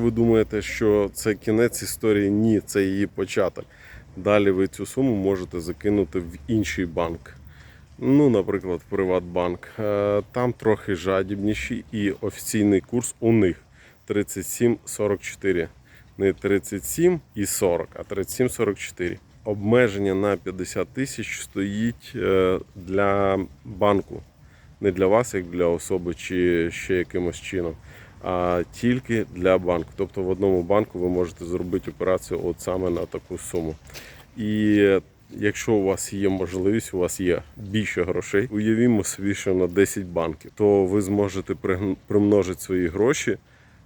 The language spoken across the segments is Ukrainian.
Ви думаєте, що це кінець історії? Ні, це її початок. Далі ви цю суму можете закинути в інший банк. Ну, наприклад, в Приватбанк. Е, Там трохи жадібніші і офіційний курс у них 37,44. Не 37 і 40, а 37,44. Обмеження на 50 тисяч стоїть е, для банку. Не для вас, як для особи, чи ще якимось чином, а тільки для банку. Тобто в одному банку ви можете зробити операцію от саме на таку суму. І якщо у вас є можливість, у вас є більше грошей, уявімо собі, що на 10 банків, то ви зможете примножити свої гроші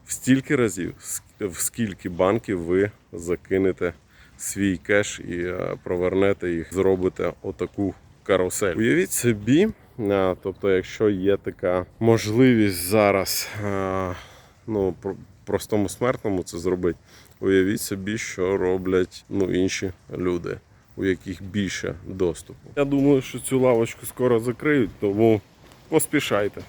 в стільки разів, в скільки банків ви закинете свій кеш і е, провернете їх, зробите отаку карусель. Уявіть собі, тобто, якщо є така можливість зараз, ну простому смертному це зробити, уявіть собі, що роблять ну, інші люди, у яких більше доступу. Я думаю, що цю лавочку скоро закриють, тому поспішайте.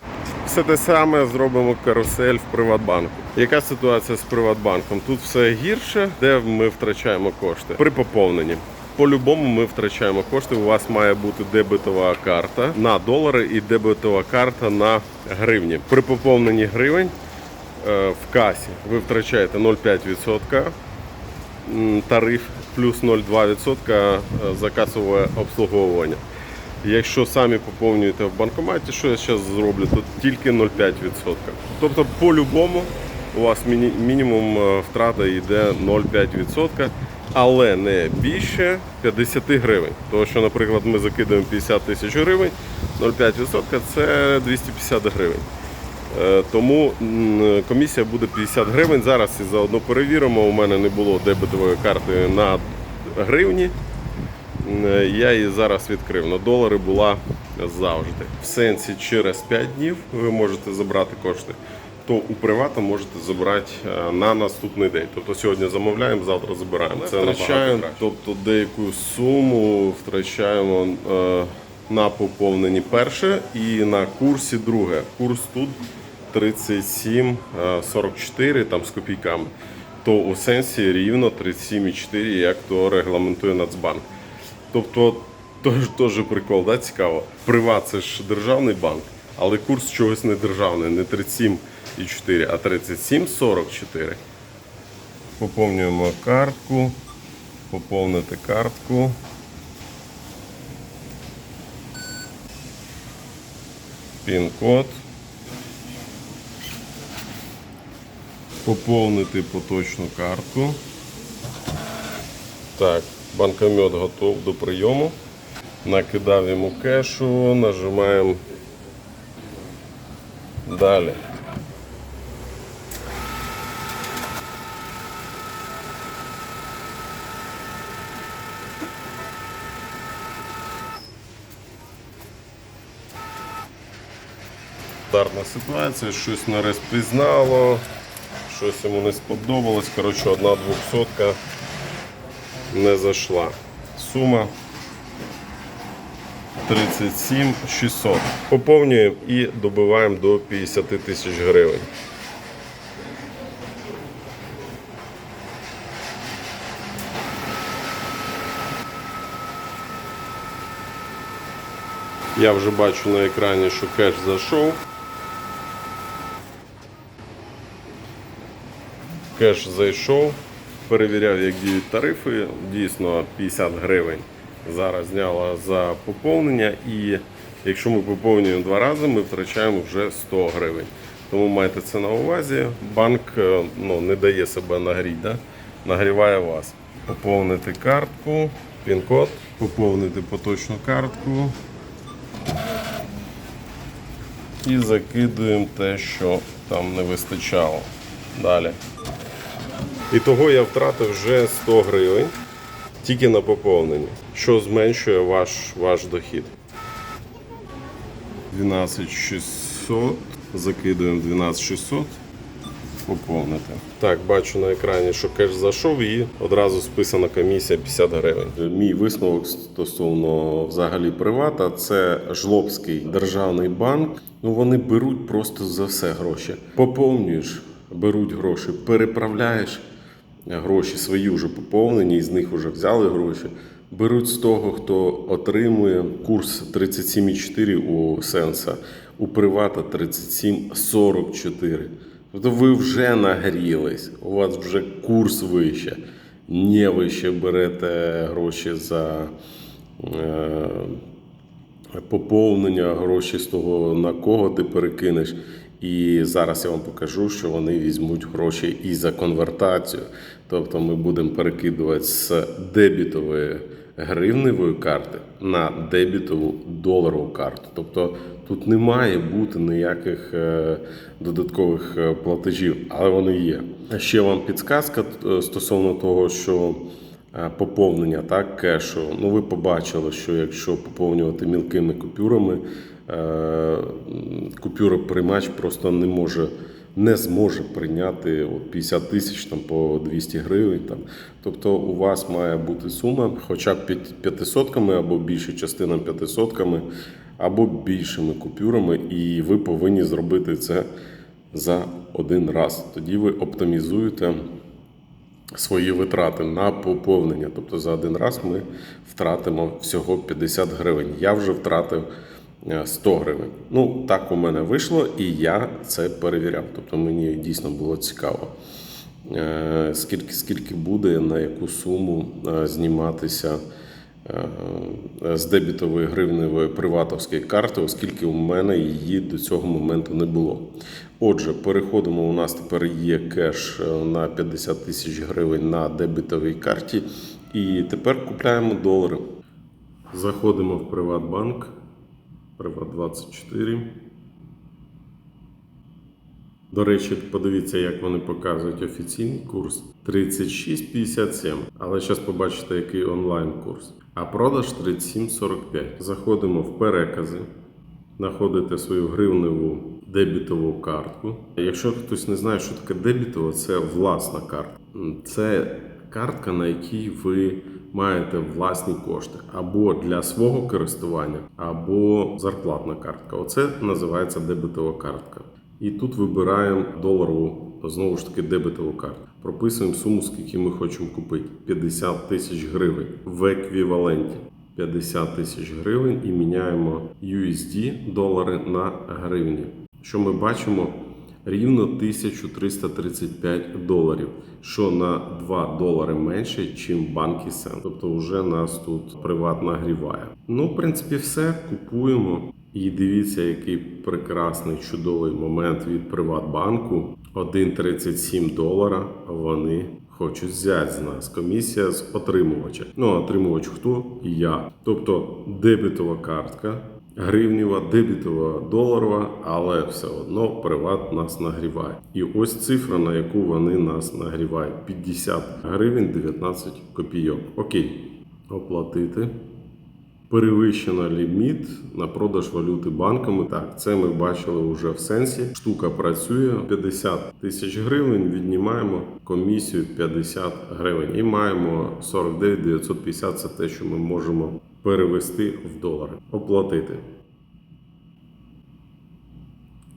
Все те саме зробимо карусель в Приватбанку. Яка ситуація з Приватбанком? Тут все гірше, де ми втрачаємо кошти при поповненні. По-любому ми втрачаємо кошти. У вас має бути дебетова карта на долари і дебетова карта на гривні. При поповненні гривень е, в касі ви втрачаєте 0,5% тариф плюс 0,2% е, за касове обслуговування. Якщо самі поповнюєте в банкоматі, що я зараз зроблю, то тільки 0,5%. Тобто, по-любому, у вас міні- мінімум е, втрата йде 0,5%, але не більше 50 гривень. Тому що, наприклад, ми закидаємо 50 тисяч гривень, 0,5% це 250 гривень. Е, Тому комісія буде 50 гривень. Зараз і заодно перевіримо. У мене не було дебетової карти на гривні. Е, Я її зараз відкрив. На долари була завжди. В сенсі через 5 днів ви можете забрати кошти. То у привата можете забрати е, на наступний день. Тобто сьогодні замовляємо, завтра забираємо. Це втрачаємо, тобто деяку суму втрачаємо е, на поповненні перше і на курсі друге. Курс тут 37,44 там з копійками. То у сенсі рівно 37,4, як то регламентує Нацбанк. Тобто, теж, прикол, да, цікаво. Приват це ж державний банк, але курс чогось не державний, не 37,4, а 37,44. Поповнюємо картку. Поповнити картку. Пін-код. Поповнити поточну картку. Так, банкомет готов до прийому. Накидав йому кешу, нажимаємо далі. Стандартна ситуація, щось не розпізнало, щось йому не сподобалось. Коротше, одна двохсотка не зайшла. Сума 37 600. Поповнюємо і добиваємо до 50 тисяч гривень. Я вже бачу на екрані, що кеш зайшов. Кеш зайшов, перевіряв, як діють тарифи. Дійсно 50 гривень зараз зняла за поповнення. І якщо ми поповнюємо два рази, ми втрачаємо вже 100 гривень. Тому майте це на увазі. Банк е, ну, не дає себе нагріти, да? нагріває вас. Поповнити картку, пін-код, поповнити поточну картку. І закидуємо те, що там не вистачало. Далі. І того я втратив вже 100 гривень тільки на поповненні, що зменшує ваш, ваш дохід. 12600. Закидуємо 12600. Поповнити. Так, бачу на екрані, що кеш зайшов і одразу списана комісія 50 гривень. Мій висновок стосовно взагалі привата це Жлобський державний банк. Ну вони беруть просто за все гроші. Поповнюєш беруть гроші, переправляєш гроші свої вже поповнені, і з них вже взяли гроші. Беруть з того, хто отримує курс 37,4 у Сенса, у Привата 37,44. Тобто ви вже нагрілись, у вас вже курс вище. Не ви ще берете гроші за е, поповнення, гроші з того, на кого ти перекинеш. І зараз я вам покажу, що вони візьмуть гроші і за конвертацію. Тобто ми будемо перекидувати з дебітової гривневої карти на дебітову доларову карту. Тобто тут не має бути ніяких е, додаткових е, платежів, але вони є. Ще вам підсказка е, стосовно того, що е, поповнення так, кешу. Ну, ви побачили, що якщо поповнювати мілкими купюрами, е, купюра приймач просто не може. Не зможе прийняти от 50 тисяч там по 200 гривень. Там. Тобто у вас має бути сума хоча б п'ят- п'ятисотками або більша частина п'ятисотками, або більшими купюрами, і ви повинні зробити це за один раз. Тоді ви оптимізуєте свої витрати на поповнення. Тобто за один раз ми втратимо всього 50 гривень. Я вже втратив е, 100 гривень. Ну, так у мене вийшло, і я це перевіряв. Тобто мені дійсно було цікаво. е, Скільки, скільки буде, на яку суму е, зніматися е, з дебітової гривневої приватовської карти, оскільки у мене її до цього моменту не було. Отже, переходимо. У нас тепер є кеш е, на 50 тисяч гривень на дебітовій карті. І тепер купляємо долари. Заходимо в Приватбанк. Приват 24. До речі, подивіться, як вони показують офіційний курс 36,57. Але зараз побачите, який онлайн курс. А продаж 37,45. Заходимо в перекази, знаходите свою гривневу дебітову картку. Якщо хтось не знає, що таке дебітова, це власна картка. Це картка, на якій ви маєте власні кошти або для свого користування, або зарплатна картка. Оце називається дебетова картка. І тут вибираємо доларову, знову ж таки, дебетову карту. Прописуємо суму, скільки ми хочемо купити: 50 тисяч гривень в еквіваленті. 50 тисяч гривень і міняємо USD долари на гривні. Що ми бачимо? Рівно 1335 доларів, що на 2 долари менше, ніж банки Сен. Тобто вже нас тут приват нагріває. Ну, в принципі, все купуємо. І дивіться, який прекрасний чудовий момент від Приватбанку. 1,37 долара вони хочуть взяти з нас. Комісія з отримувача. Ну, отримувач хто? Я. Тобто дебітова картка, гривнева, дебітова, доларова, але все одно приват нас нагріває. І ось цифра, на яку вони нас нагрівають: 50 гривень 19 копійок. Окей, оплатити. Перевищено ліміт на продаж валюти банками. Так, це ми бачили вже в сенсі. Штука працює 50 тисяч гривень. Віднімаємо комісію 50 гривень і маємо 49 950 Це те, що ми можемо перевести в долари. Оплатити.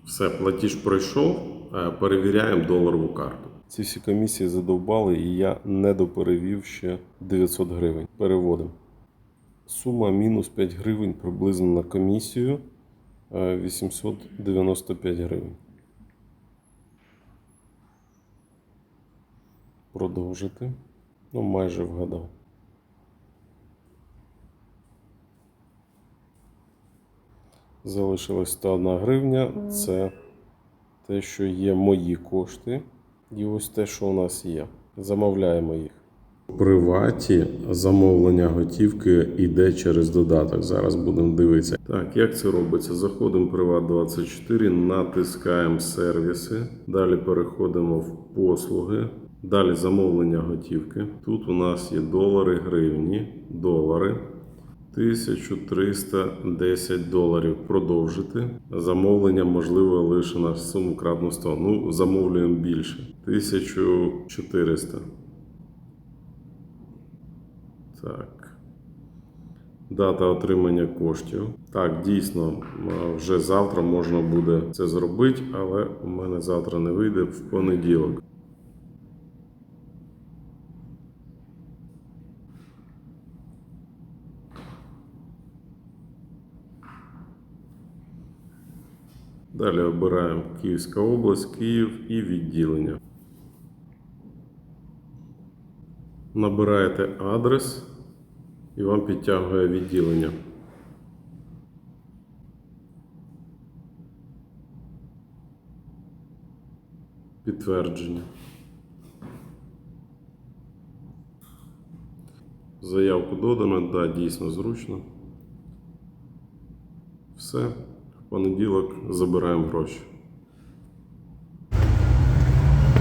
Все, платіж пройшов. Е, Перевіряємо доларову карту. Ці всі комісії задовбали, і я не доперевів ще 900 гривень. Переводимо. Сума мінус 5 гривень приблизно на комісію е, 895 гривень. Продовжити. Ну, майже вгадав. Залишилось 101 гривня. Це те, що є мої кошти. І ось те, що у нас є. Замовляємо їх. Приваті замовлення готівки йде через додаток. Зараз будемо дивитися. Так, як це робиться? Заходимо в Приват 24, натискаємо сервіси. Далі переходимо в послуги. Далі замовлення готівки. Тут у нас є долари, гривні, долари. 1310 доларів продовжити. Замовлення можливо лише на суму кратну 100. Ну, замовлюємо більше. 1400. Так. Дата отримання коштів. Так, дійсно, е, вже завтра можна буде це зробити, але у мене завтра не вийде в понеділок. Далі обираємо Київська область, Київ і відділення. Набираєте адрес і вам підтягує відділення. Підтвердження. Заявку додано, да, дійсно зручно. Все. В понеділок забираємо гроші.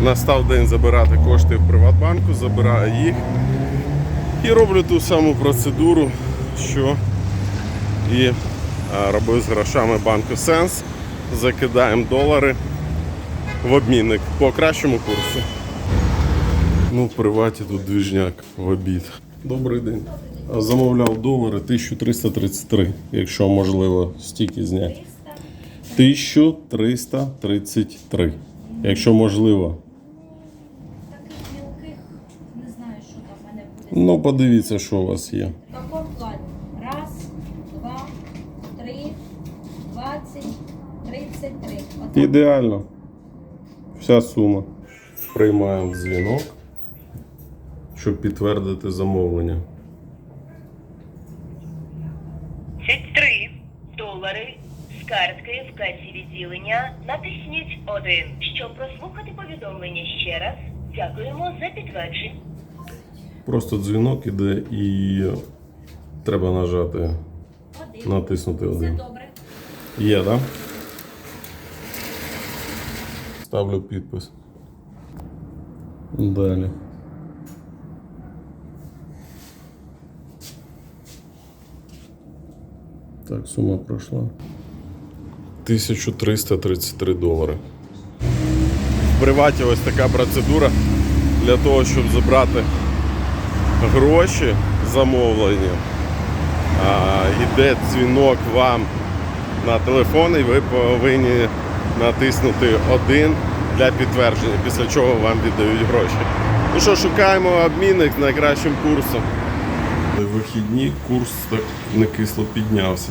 Настав день забирати кошти в Приватбанку, забираю їх і роблю ту саму процедуру, що і е, робив з грошами банку Сенс. Закидаємо долари в обмінник по кращому курсу. Ну, в приваті тут двіжняк в обід. Добрий день. Замовляв долари 1333, якщо можливо стільки зняти. 1333. Якщо можливо. Таких мілких не знаю, що там в мене буде. Ну, подивіться, що у вас є. В такому плані. Раз, два, три, двадцять, тридцять три. Отак. Ідеально. Вся сума. Приймаємо дзвінок, щоб підтвердити замовлення. 33 долари з картки в касі відділення натисніть 1. Щоб прослухати повідомлення ще раз, дякуємо за підтвердження. Просто дзвінок іде і треба нажати, Один. натиснути Все добре. Є, так? Да? Ставлю підпис. Далі. Так, сума пройшла. 1333 долари. В приваті ось така процедура для того, щоб забрати гроші замовлення. А, йде дзвінок вам на телефон, і ви повинні натиснути один для підтвердження, після чого вам віддають гроші. Ну що, шукаємо обмінник з найкращим курсом. Вихідні курс так не кисло піднявся.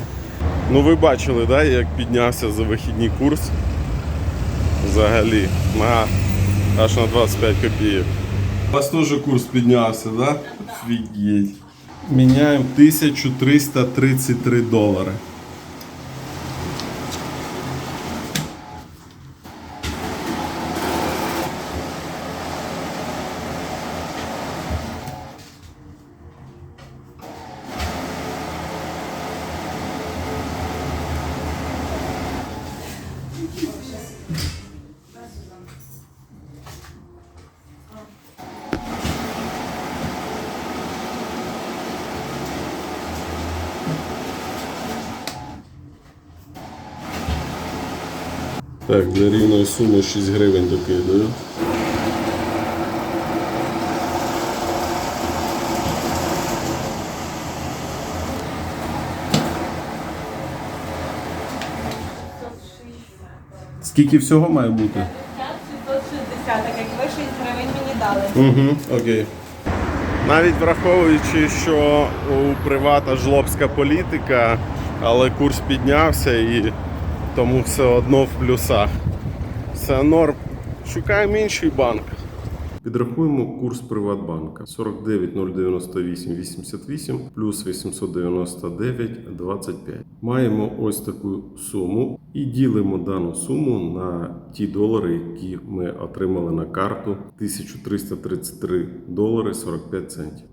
Ну ви бачили, да, як піднявся за вихідні курс взагалі на аж на 25 копійок. У вас теж курс піднявся, да? Офігеть. Міняємо 1333 долари. Так, для рівної суми 6 гривень докидаю. Скільки всього має бути? 660, так як ви 6 гривень мені дали. Угу, окей. Навіть враховуючи, що у привата жлобська політика, але курс піднявся і тому все одно в плюсах. Все норм. Шукаємо інший банк. Підрахуємо курс Приватбанка 49098 88 плюс 899 25. Маємо ось таку суму і ділимо дану суму на ті долари, які ми отримали на карту 1333 долари 45 центів.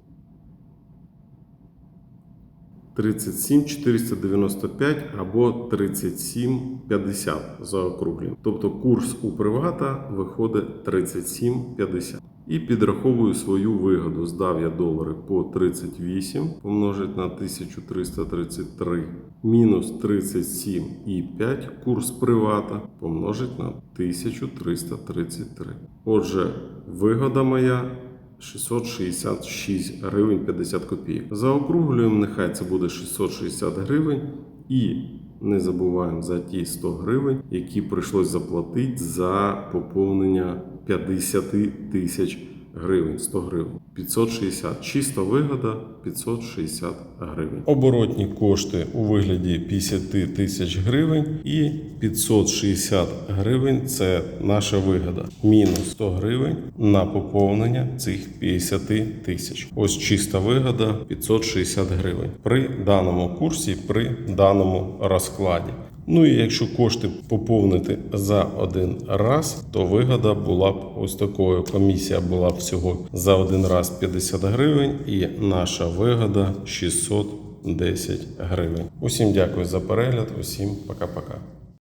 37 495 або 37,50 заокруглюємо. Тобто курс у привата виходить 37,50. І підраховую свою вигоду. Здав я долари по 38 помножить на 1333 мінус 37,5 курс привата помножить на 1333. Отже, вигода моя 666 гривень 50 копійок. Заокруглюємо, нехай це буде 660 гривень. І не забуваємо за ті 100 гривень, які прийшлось заплатити за поповнення 50 тисяч гривень. 100 гривень. 560. Чиста вигода 560 гривень. Оборотні кошти у вигляді 50 тисяч гривень і 560 гривень це наша вигода. Мінус 100 гривень на поповнення цих 50 тисяч. Ось чиста вигода 560 гривень при даному курсі, при даному розкладі. Ну і якщо кошти поповнити за один раз, то вигода була б ось такою. Комісія була б всього за один раз 50 гривень, і наша вигода 610 гривень. Усім дякую за перегляд, усім пока-пока.